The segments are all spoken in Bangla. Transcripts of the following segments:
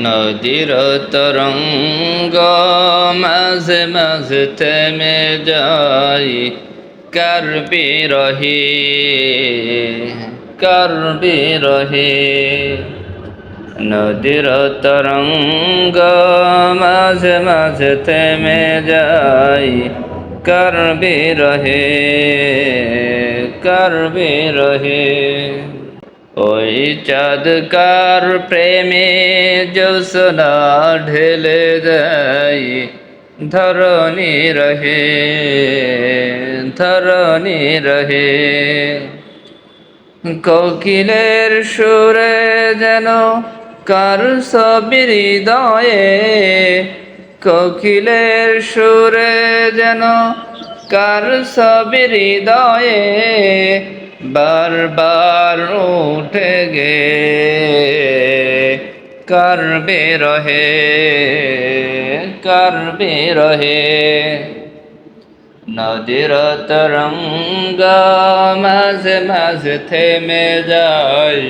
নদীর তরঙ্গ মাঝে মাঝে থেমে যাই কারবি রহি কারবি রহি নদীর তরঙ্গ মাঝে মাঝে থেমে যাই কারবি রহে কারবি রহে ওই চাঁদকার প্রেমে জোসনা ঢেলে দেয়। ধরণী রহে ধরণী রহে। কোকিলের সুরে যেন কার সবির হৃদয়ে, কোকিলের সুরে যেন কার সবির হৃদয়ে বারবার উঠে গে, করবে রহে করবে রহে। নদীর তরঙ্গ মাঝে মাঝে থেমে যায়,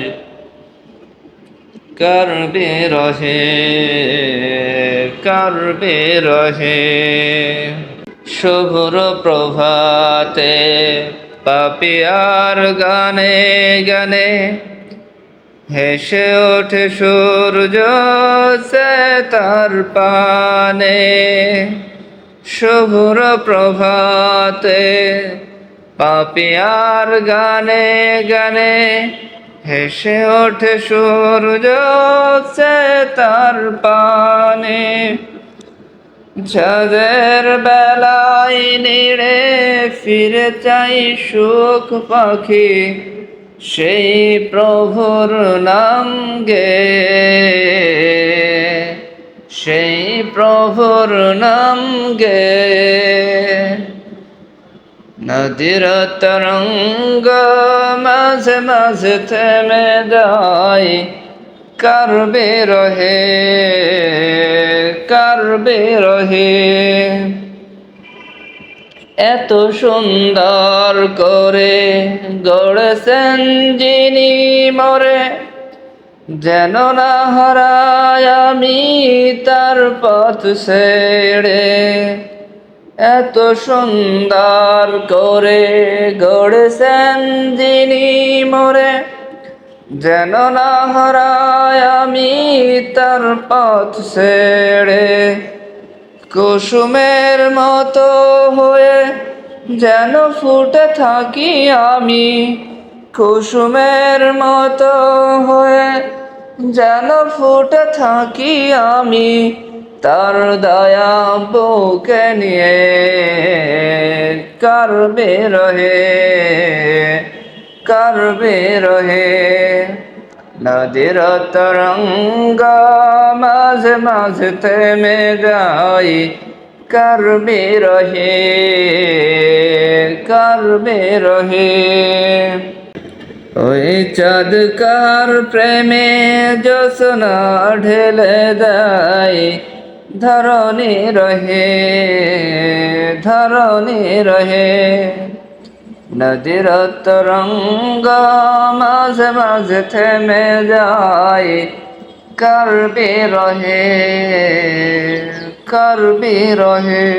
করবে রহে করবে রহে। শুভ্র প্রভাতে পাপিয়ার গানে গানে হেসে ওঠে সূর্য সে তার পানে। শুভ্র প্রভাতে পাপিয়ার গানে গানে হেসে ওঠে সূর্য সে তার পানে। যাদের বেলায় নিড়ে ফিরে চাই সুখ পাখি, সেই প্রভুর নাম গে। সেই প্রভুর নাম গে। নদীর তরঙ্গ মাঝে মাঝে থেমে যায় করবে রহে করবে রহে। এত সুন্দর করে গড়েছেন যিনি মরে, যেন না হারায় আমি তার পথ ছেড়ে। এত সুন্দর করে গড়েছেন যিনি মরে যেন না হারায় আমি তার পথ ছেড়ে। কুসুমের মতো হয়ে যেন ফুটে থাকি আমি। কুসুমের মতো হয়ে যেন ফুটে থাকি আমি তার দয়া বুকে নিয়ে করবে রহে করবে রহে। নদীর তরঙ্গ মাঝে মাঝে থেমে যাই করবে রহে করবে রহে। ওই চাঁদকার প্রেমে জোসনা ঢেলে দেয়। ধরণী রহে ধরণী রহে। নদীর তরঙ্গ মাঝে মাঝে থেমে যায় করবে রহে করবে রহে